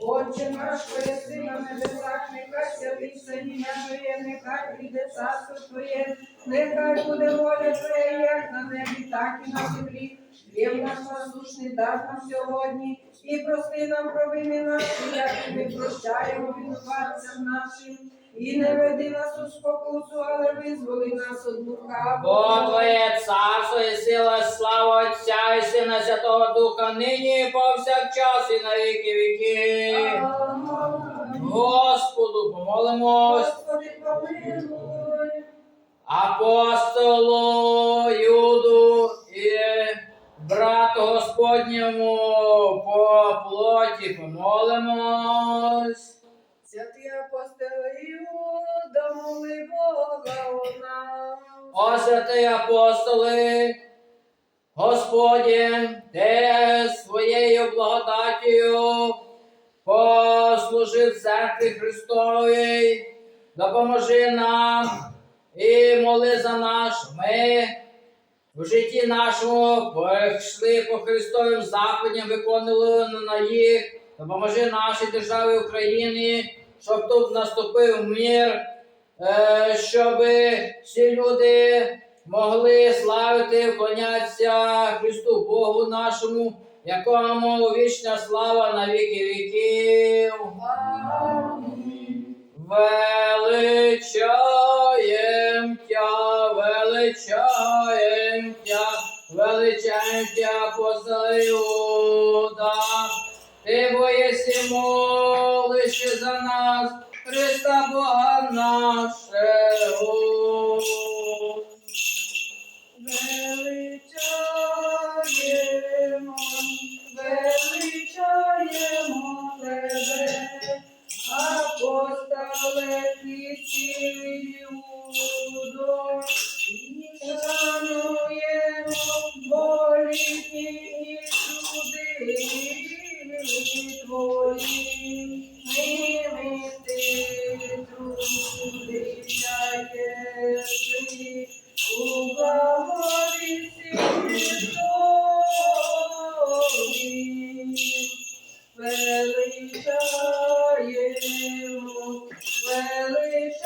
Отче наш, що на небесах, нехай святиться ім'я Твоє, нехай прийде царство Твоє, нехай буде воля Твоя, як на небі, так і на землі. Хліб наш насущний дай нам сьогодні, і прости нам провини наші, як і ми прощаємо винуватцям нашим. І не веди нас у спокусу, але визволи нас від лукавого. Бо Твоє царство і сила, слава Отця і Сина Святого Духа, нині і повсякчас і на віки віки. Господу помолимось, Господи, помилуй. апостолу Юду і брату Господньому по плоті помолимось. Святий апостол Іуда, моли Бога у нас. О святий апостоли, Господі, Ти своєю благодаттю послужив церкві Христовій, допоможи нам і моли за нас. Ми в житті нашому пішли по Христовим заповідям, виконували на їх. Допоможи нашій державі Україні, щоб тут наступив мир, е, щоб всі люди могли славити, вклонятися Христу Богу нашому, якому вічна слава на віки віків. Величаєм тя, величаєм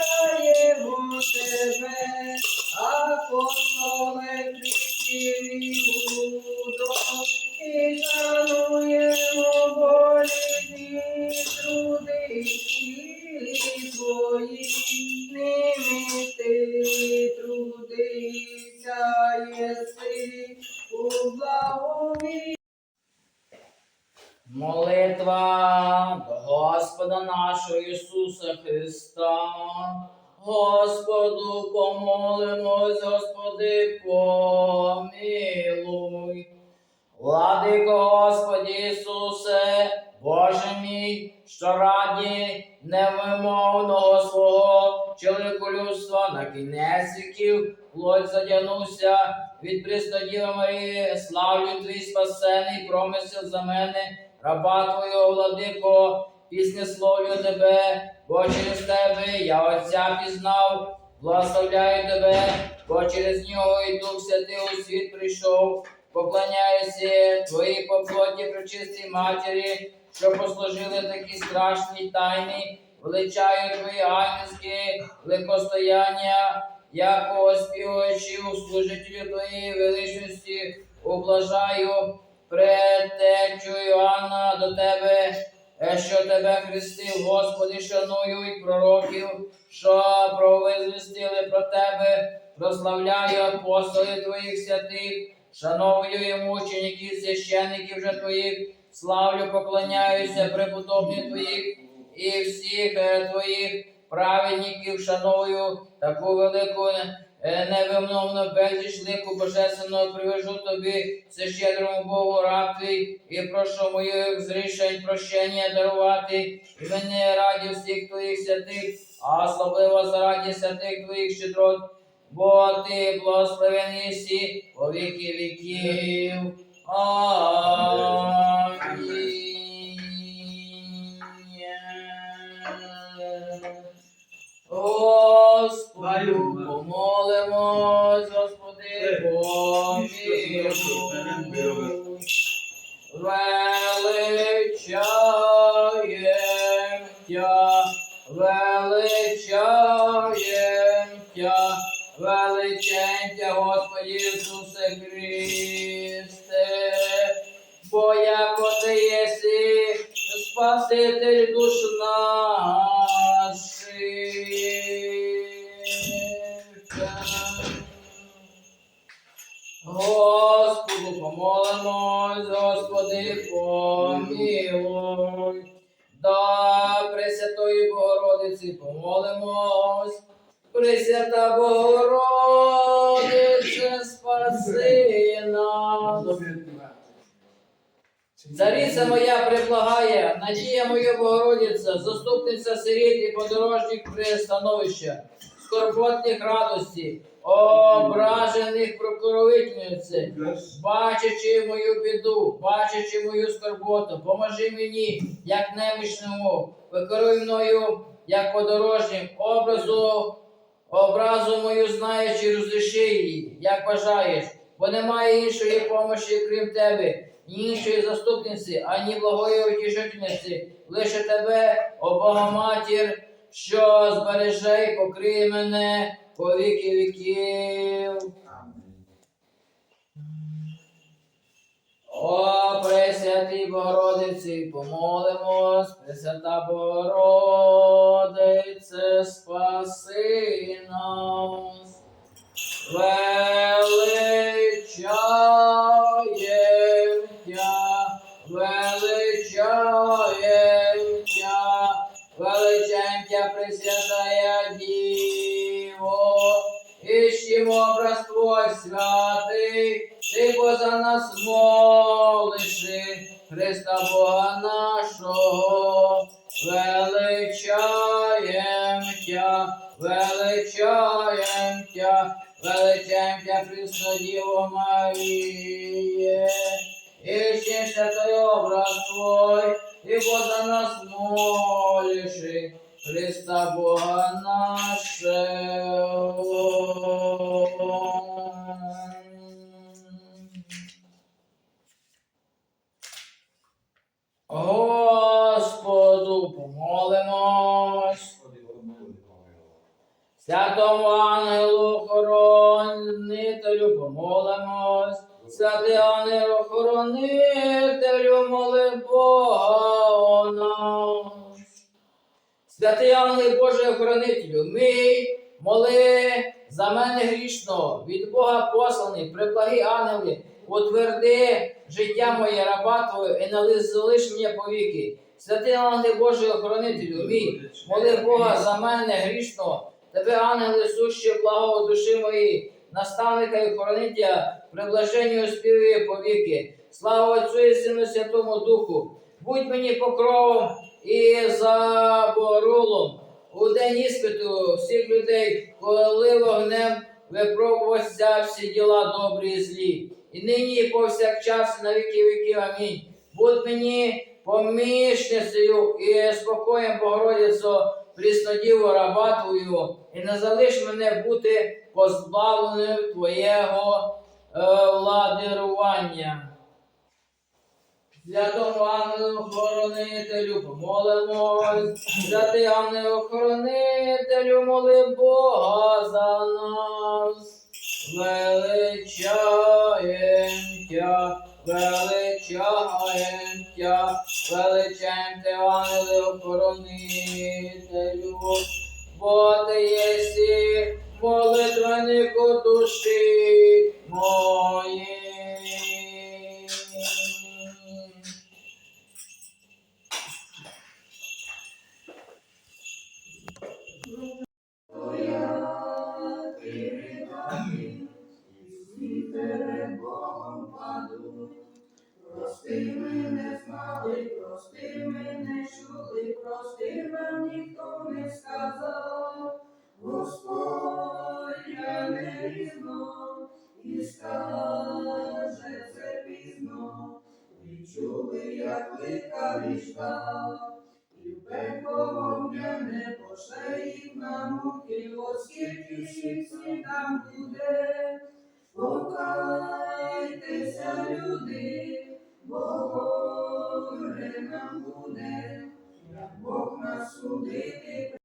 Величаємо, тебе, апостоле Молитва Господа нашого Ісуса Христа. Господу помолимось, Господи, помилуй. Владико Господи Ісусе, Боже мій, що раді невимовного свого чоловіколюбства на кінець віків плоть задягнувся від Престодіва Марії, славлю твій спасений промисел за мене, раба Твого, владико, піснесловлю тебе, бо через тебе я Отця пізнав, благословляю тебе, бо через нього і Дух Святий у світ прийшов, поклоняюся Твоїй поплоті пречистій матері, що послужили такі страшні тайни, величаю Твої ангельські ликостояння, як оспівуючи у служителю Твоєї величності, ублажаю предтечу Іоанна до Тебе, що Тебе хрестив, Господи, шаную і пророків, що провизвістили про Тебе, прославляю апостолів Твоїх святих, шановую і мучеників, священиків вже Твоїх, славлю, поклоняюся преподобні Твоїх і всіх е, Твоїх праведників, шаную таку велику невимовно безліч лику божественного привожу тобі, це щедрому Богу раб і прошу моїх зрішень прощення дарувати, і мене раді всіх твоїх святих, а особливо зараді святих твоїх щедрот, бо ти благословений всі по віки віків. Амінь. Тя, величаєм Тя, величень Тя, Господи Ісусе Христе. Спаси нас. Цариця моя приблагає, надія моя Богородиця, заступниця сиріт і подорожніх пристановища, скорботних радості, ображених прокоровительниці, бачачи мою біду, бачачи мою скорботу, поможи мені, як немічному, викоруй мною, як подорожнім, образу, образу мою знаєш і розріши її, як бажаєш, бо немає іншої помощі, крім тебе, ні іншої заступниці, ані благої утішительниці, лише тебе, о Богоматір, що збереже і покриє мене по віки віків. О, Пресвятій Богородиці, помолимось, Пресвята Богородице, спаси нас. Величаєм Тя, величаєм Тя, величаєм Тя, Пресвятая Діво, Іщимо образ Твой Ти бо за нас молиши, Христа Бога нашого, величаєм Тя, величаєм Тя, величаєм Тя, Христа Діво Маріє, Іще святой образ Твой, Ти бо за нас молиши, Христа Бога нашого. Господу помолимось. Святому ангелу хоронителю помолимось. Святий ангел охоронителю моли Бога о нас. Святий ангел Божий охоронителю, мій, моли за мене грішного, від Бога посланий, приблагі ангели, утверди життя моє раба Твоє і не залиш мене повіки. Святий ангел Божий охоронителю, мій, моли Бога за мене грішного, тебе, ангели, сущі благо душі мої, наставника і охоронителя, приблаженню співує повіки. Слава Отцю і Сину Святому Духу, будь мені покровом і заборулом у день іспиту всіх людей, коли вогнем випробувався всі діла добрі і злі. І нині і повсякчас на віки віків. Амінь. Будь мені помічницею і спокоєм Богородицю, Пріснодіву раба Твою, і не залиш мене бути позбавленим Твоєго е, владирування. Святому ангелу охоронителю помолимось, святий ангел охоронителю моли Бога за нас. Величаєм Тя, величаєм Тя, величаєм Те, ангели, охоронителю, бо ти єсі молитвеннику душі моєї. Пізно, і чули, як лика віждав. І в пекло вогняне пошле їх на муки, оскільки всіх там буде. Покайтеся, люди, бо горе нам буде, як Бог нас судить